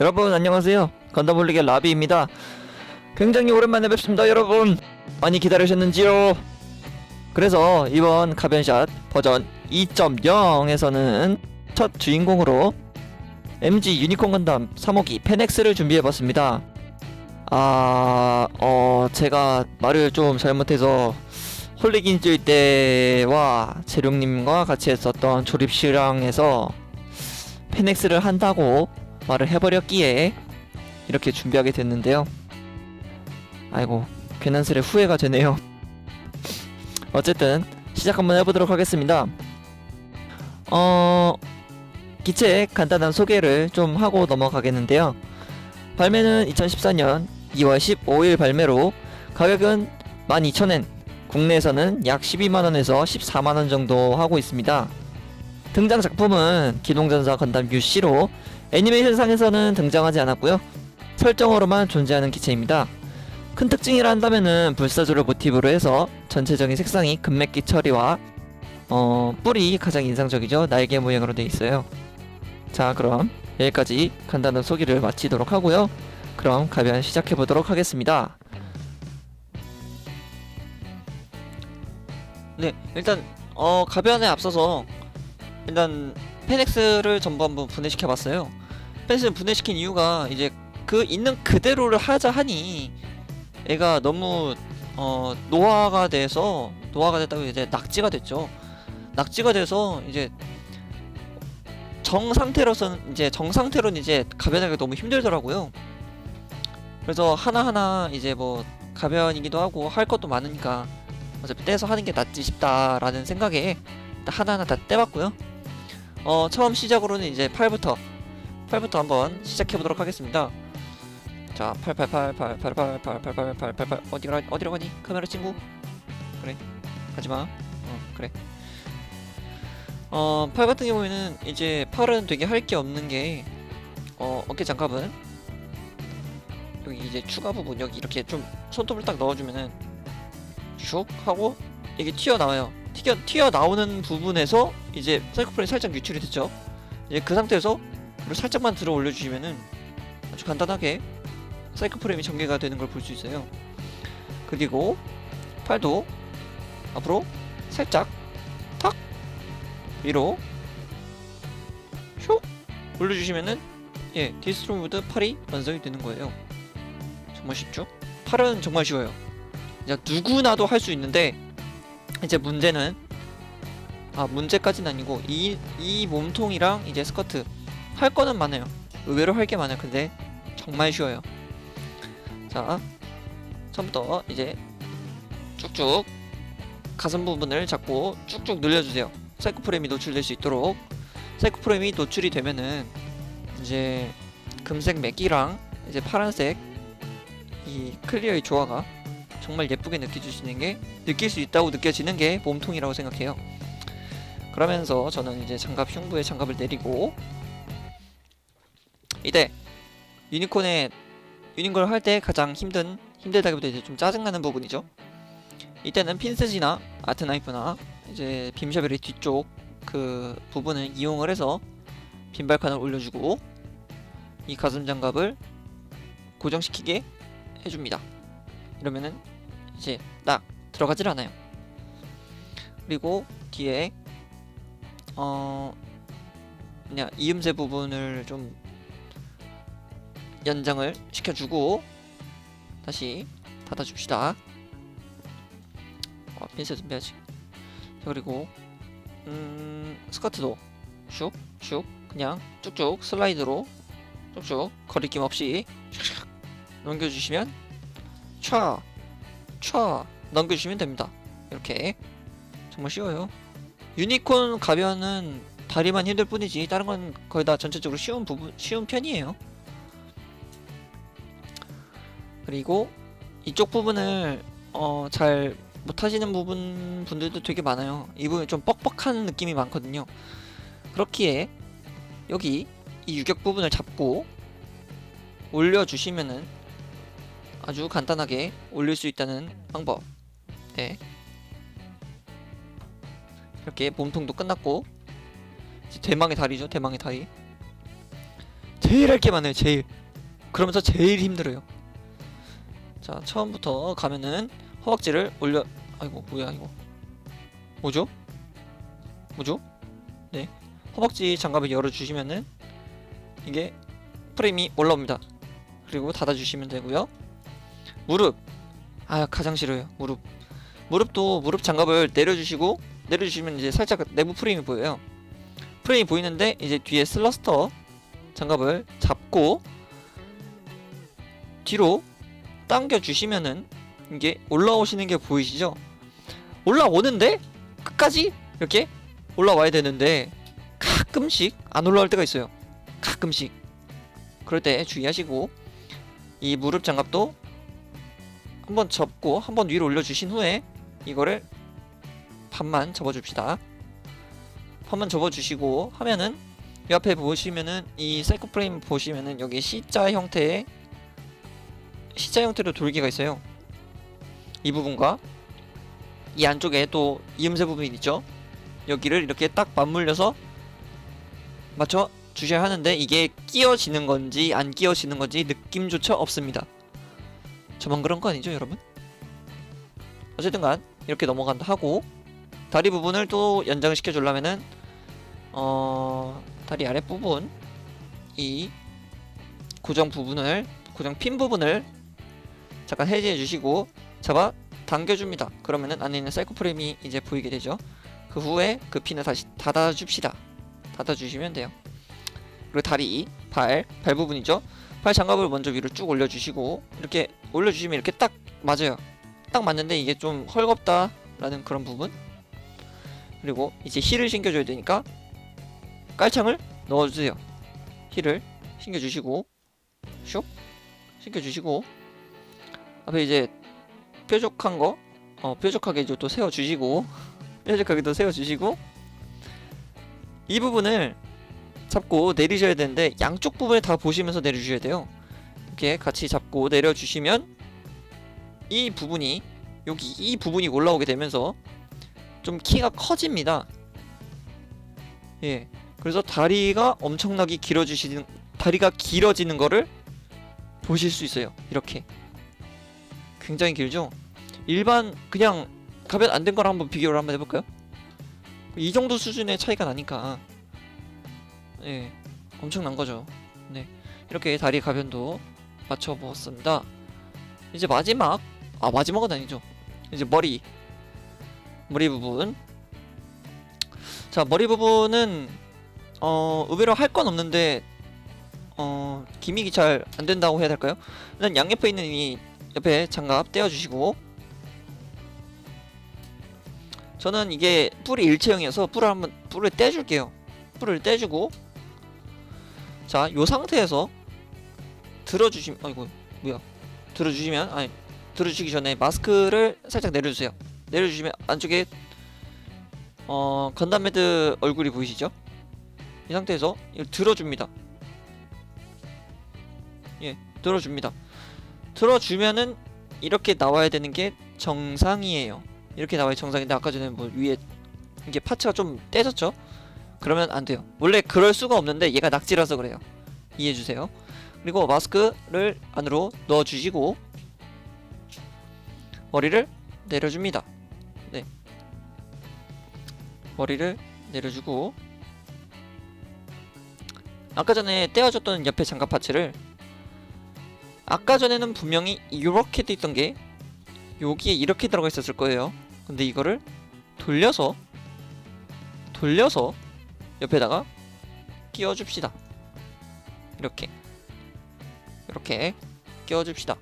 여러분 안녕하세요. 건담올리게 라비입니다. 굉장히 오랜만에 뵙습니다 여러분. 많이 기다리셨는지요? 그래서 이번 가변샷 버전 2.0에서는 첫 주인공으로 MG 유니콘 건담 3호기 페넥스를 준비해봤습니다. 아... 어... 제가 말을 좀 잘못해서 홀리긴질 때와 재룡님과 같이 했었던 조립실랑에서 페넥스를 한다고 말을 해버렸기에 이렇게 준비하게 됐는데요. 아이고 괜한스레 후회가 되네요. 어쨌든 시작 한번 해보도록 하겠습니다. 어 기체 간단한 소개를 좀 하고 넘어가겠는데요. 발매는 2014년 2월 15일 발매로 가격은 12,000엔, 국내에서는 약 12만원에서 14만원 정도 하고 있습니다. 등장 작품은 기동전사 건담 UC로 애니메이션상에서는 등장하지 않았고요. 설정으로만 존재하는 기체입니다. 큰 특징이라 한다면은 불사조를 모티브로 해서 전체적인 색상이 금맥기 처리와 어, 뿔이 가장 인상적이죠. 날개 모양으로 되어 있어요. 자, 그럼 여기까지 간단한 소개를 마치도록 하고요. 그럼 가변 시작해 보도록 하겠습니다. 네, 일단 어 가변에 앞서서 일단 페넥스를 전부 한번 분해시켜 봤어요. 페넥스를 분해시킨 이유가 이제 그 있는 그대로를 하자 하니 애가 너무 어 노화가 돼서 노화가 됐다고 이제 낙지가 됐죠. 낙지가 돼서 이제 정 상태로서는 이제 정 상태로는 이제 가변하기가 너무 힘들더라고요. 그래서 하나하나 이제 뭐 가변이기도 하고 할 것도 많으니까 어차피 떼서 하는 게 낫지 싶다라는 생각에 하나하나 다 떼봤고요. 어 처음 시작으로는 이제 8부터 8부터 한번 시작해 보도록 하겠습니다. 자, 888 888 888 888 어디로 가- 어디로 가니? 카메라 친구. 그래. 가지 마. 어, 그래. 어, 8 같은 경우에는 이제 8은 되게 할 게 없는 게 어, 어깨 장갑은 여기 이제 추가 부분 여기 이렇게 좀 손톱을 딱 넣어주면은 슉 하고 이게 튀어나와요. 튀어 튀어 나오는 부분에서 이제 사이코프레이 살짝 유출이 됐죠. 이제 그 상태에서 이걸 살짝만 들어 올려주시면은 아주 간단하게 사이클 프레임이 전개가 되는 걸 볼 수 있어요. 그리고 팔도 앞으로 살짝 탁 위로 슉 올려주시면은 예 디스트로 모드 팔이 완성이 되는 거예요. 정말 쉽죠? 팔은 정말 쉬워요. 이제 누구나도 할 수 있는데 이제 문제는 아 문제까지는 아니고 이 이 몸통이랑 이제 스커트 할 거는 많아요. 의외로 할 게 많아요. 근데 정말 쉬워요. 자, 처음부터 이제 쭉쭉 가슴 부분을 잡고 쭉쭉 늘려주세요. 사이코 프레임이 노출될 수 있도록. 사이코 프레임이 노출이 되면은 이제 금색 맥기랑 이제 파란색 이 클리어의 조화가 정말 예쁘게 느껴지시는 게 느낄 수 있다고 느껴지는 게 몸통이라고 생각해요. 그러면서 저는 이제 장갑 흉부에 장갑을 내리고 이때 유니콘의 유닛걸 할때 가장 힘든 힘들다기보다 이제 좀 짜증나는 부분이죠. 이때는 핀셋이나 아트나이프나 이제 빔샤벨의 뒤쪽 그 부분을 이용을 해서 빈발칸을 올려주고 이 가슴 장갑을 고정시키게 해줍니다. 이러면은 이제 딱 들어가질 않아요. 그리고 뒤에 어 그냥 이음새 부분을 좀 연장을 시켜주고 다시 닫아줍시다. 어, 핀셋 준비하지. 자, 그리고 음, 스커트도 슉슉 그냥 쭉쭉 슬라이드로 쭉쭉 거리낌 없이 샥샥 넘겨주시면 촤촤 넘겨주시면 됩니다. 이렇게 정말 쉬워요. 유니콘 가변은 다리만 힘들 뿐이지 다른 건 거의 다 전체적으로 쉬운 부분 쉬운 편이에요. 그리고 이쪽 부분을 어, 잘 못하시는 부분 분들도 되게 많아요. 이 부분 좀 뻑뻑한 느낌이 많거든요. 그렇기에 여기 이 유격 부분을 잡고 올려주시면은 아주 간단하게 올릴 수 있다는 방법. 네. 이렇게 몸통도 끝났고 대망의 다리죠. 대망의 다리. 제일 할 게 많아요 제일 그러면서 제일 힘들어요 자 처음부터 가면은 허벅지를 올려 아이고 뭐야 이거. 뭐죠? 뭐죠? 네. 허벅지 장갑을 열어주시면은 이게 프레임이 올라옵니다. 그리고 닫아주시면 되고요. 무릎. 아 가장 싫어요 무릎. 무릎도 무릎 장갑을 내려주시고 내려주시면 이제 살짝 내부 프레임이 보여요. 프레임이 보이는데 이제 뒤에 슬러스터 장갑을 잡고 뒤로 당겨 주시면은 이게 올라오시는 게 보이시죠? 올라오는데 끝까지 이렇게 올라와야 되는데 가끔씩 안 올라올 때가 있어요. 가끔씩. 그럴 때 주의하시고 이 무릎 장갑도 한번 접고 한번 위로 올려주신 후에 이거를 반만 접어줍시다. 반만 접어주시고 하면은 이 앞에 보시면은 이 사이코 프레임 보시면은 여기 C자 형태의 C자 형태로 돌기가 있어요. 이 부분과 이 안쪽에 또 이음새 부분이 있죠. 여기를 이렇게 딱 맞물려서 맞춰 주셔야 하는데 이게 끼어지는 건지 안 끼어지는 건지 느낌조차 없습니다. 저만 그런 거 아니죠, 여러분? 어쨌든간 이렇게 넘어간다 하고 다리 부분을 또 연장시켜 주려면은 어 다리 아랫 부분 이 고정 부분을 고정 핀 부분을 잠깐 해제해 주시고 잡아 당겨줍니다. 그러면은 안에 있는 사이코 프레임이 이제 보이게 되죠. 그 후에 그 핀을 다시 닫아줍시다. 닫아주시면 돼요. 그리고 다리, 발, 발 부분이죠. 발 장갑을 먼저 위로 쭉 올려주시고 이렇게 올려주시면 이렇게 딱 맞아요. 딱 맞는데 이게 좀 헐겁다라는 그런 부분. 그리고 이제 힐을 신겨줘야 되니까 깔창을 넣어주세요. 힐을 신겨주시고 슉 신겨주시고 앞에 이제 뾰족한 거 어, 뾰족하게 이제 또 세워주시고 뾰족하게 또 세워주시고 이 부분을 잡고 내리셔야 되는데 양쪽 부분을 다 보시면서 내려주셔야 돼요. 이렇게 같이 잡고 내려주시면 이 부분이 여기 이 부분이 올라오게 되면서 좀 키가 커집니다. 예 그래서 다리가 엄청나게 길어지시는 다리가 길어지는 거를 보실 수 있어요. 이렇게 굉장히 길죠? 일반 그냥 가변 안 된 거랑 한번 비교를 한번 해볼까요? 이 정도 수준의 차이가 나니까. 예 엄청난 거죠. 네 이렇게 다리 가변도 맞춰 보았습니다. 이제 마지막 아 마지막은 아니죠. 이제 머리 머리 부분. 자 머리 부분은 어 의외로 할 건 없는데 어 기믹이 잘 안 된다고 해야 될까요? 일단 양옆에 있는 이 옆에 장갑 떼어주시고. 저는 이게 뿔이 일체형이어서 뿔을 한번 뿔을 떼줄게요. 뿔을 떼주고. 자 요 상태에서 들어주시면 아이고 뭐야. 들어주시면 아니 들어주시기 전에 마스크를 살짝 내려주세요. 내려주시면 안쪽에 어 건담 매드 얼굴이 보이시죠? 이 상태에서 이걸 들어줍니다. 예 들어줍니다 들어주면은 이렇게 나와야 되는 게 정상이에요. 이렇게 나와야 정상인데 아까 전에 뭐 위에 이게 파츠가 좀 떼졌죠? 그러면 안 돼요. 원래 그럴 수가 없는데 얘가 낙지라서 그래요. 이해해 주세요. 그리고 마스크를 안으로 넣어 주시고 머리를 내려줍니다. 네. 머리를 내려주고 아까 전에 떼어줬던 옆에 장갑 파츠를 아까 전에는 분명히 이렇게 돼 있던 게 여기에 이렇게 들어가 있었을 거예요. 근데 이거를 돌려서 돌려서 옆에다가 끼워줍시다. 이렇게 이렇게 끼워줍시다.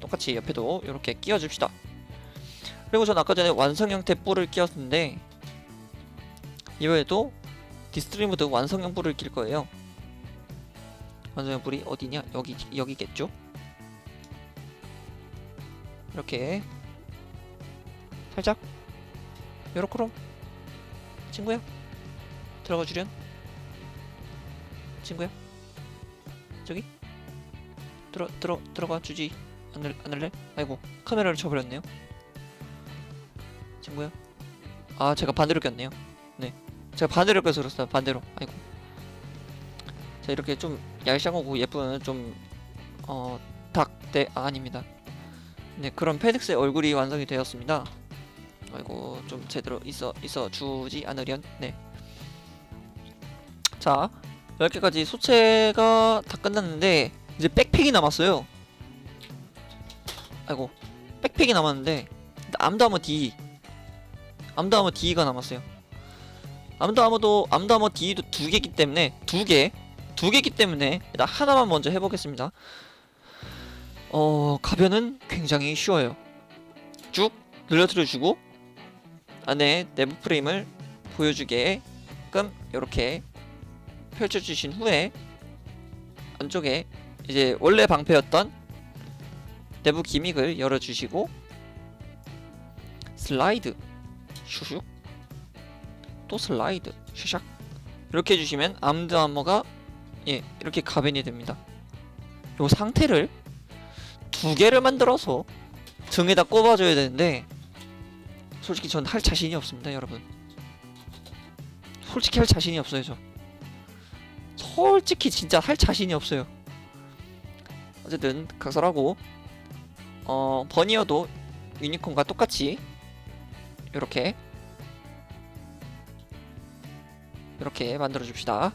똑같이 옆에도 이렇게 끼워줍시다. 그리고 전 아까 전에 완성 형태 뿔을 끼웠는데 이번에도 디스트리브드 완성형 뿔을 낄 거예요. 완성형 뿔이 어디냐? 여기 여기겠죠? 이렇게 살짝 요렇게로. 친구야 들어가 주련 친구야 저기 들어 들어 들어가 주지 않을 않을래? 아이고 카메라를 쳐버렸네요. 친구야 아 제가 반대로 꼈네요. 네 제가 반대로 껴서 그렇습니다. 반대로. 아이고. 자 이렇게 좀 얄쌍하고 예쁜 좀 어 닭대 아, 아닙니다. 네 그런 페덱스의 얼굴이 완성이 되었습니다. 아이고 좀 제대로 있어 있어 주지 않으련 네. 자 10개까지 소체가 다 끝났는데 이제 백팩이 남았어요. 아이고 백팩이 남았는데 암다머 D 암다머 D가 남았어요. 암다머도 암다머 D도 두 개기 때문에 두 개, 두 개기 때문에 일단 하나만 먼저 해보겠습니다. 어 가변은 굉장히 쉬워요. 쭉 늘려들어주고 안에 내부 프레임을 보여주게끔 이렇게 펼쳐주신 후에 안쪽에 이제 원래 방패였던 내부 기믹을 열어주시고 슬라이드 슈슉 또 슬라이드 슈샥 이렇게 해주시면 암드 아머가 예 이렇게 가변이 됩니다 요 상태를 두 개를 만들어서 등에다 꼽아줘야 되는데 솔직히 전 할 자신이 없습니다 여러분. 솔직히 할 자신이 없어요 저. 솔직히 진짜 할 자신이 없어요. 어쨌든 각설하고 어 버니어도 유니콘과 똑같이 이렇게 이렇게 만들어 줍시다.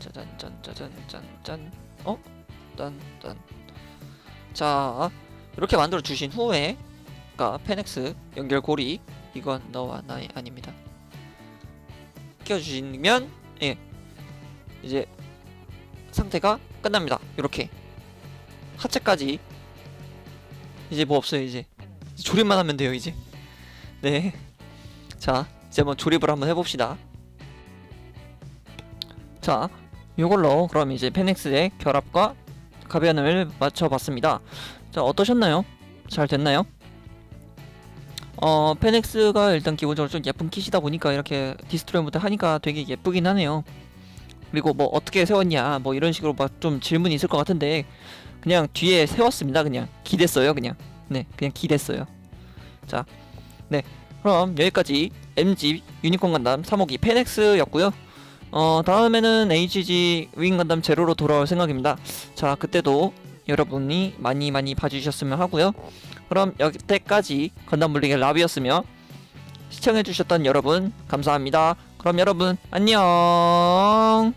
짜잔 짠 짜잔 짠 짠 어? 딴 딴. 자 이렇게 만들어 주신 후에 가 페넥스 연결고리 이건 너와 나의 아닙니다. 끼워주시면 예. 이제 상태가 끝납니다. 이렇게. 하체까지. 이제 뭐 없어요 이제 조립만 하면 돼요 이제. 네. 자 이제 한번 조립을 한번 해봅시다. 자 이걸로 그럼 이제 페넥스의 결합과 가변을 맞춰봤습니다. 자 어떠셨나요? 잘 됐나요? 어 페넥스가 일단 기본적으로 좀 예쁜 킷이다 보니까 이렇게 디스트로이 모드 하니까 되게 예쁘긴 하네요. 그리고 뭐 어떻게 세웠냐 뭐 이런 식으로 막 좀 질문이 있을 것 같은데 그냥 뒤에 세웠습니다 그냥. 기댔어요 그냥. 네 그냥 기댔어요. 자 네. 그럼 여기까지 MG 유니콘 간담 3호기 페넥스였고요 어 다음에는 HG 윙 간담 제로로 돌아올 생각입니다. 자 그때도 여러분이 많이 많이 봐주셨으면 하고요. 그럼 여기때까지 건담 물리의 라비였으며 시청해주셨던 여러분 감사합니다. 그럼 여러분 안녕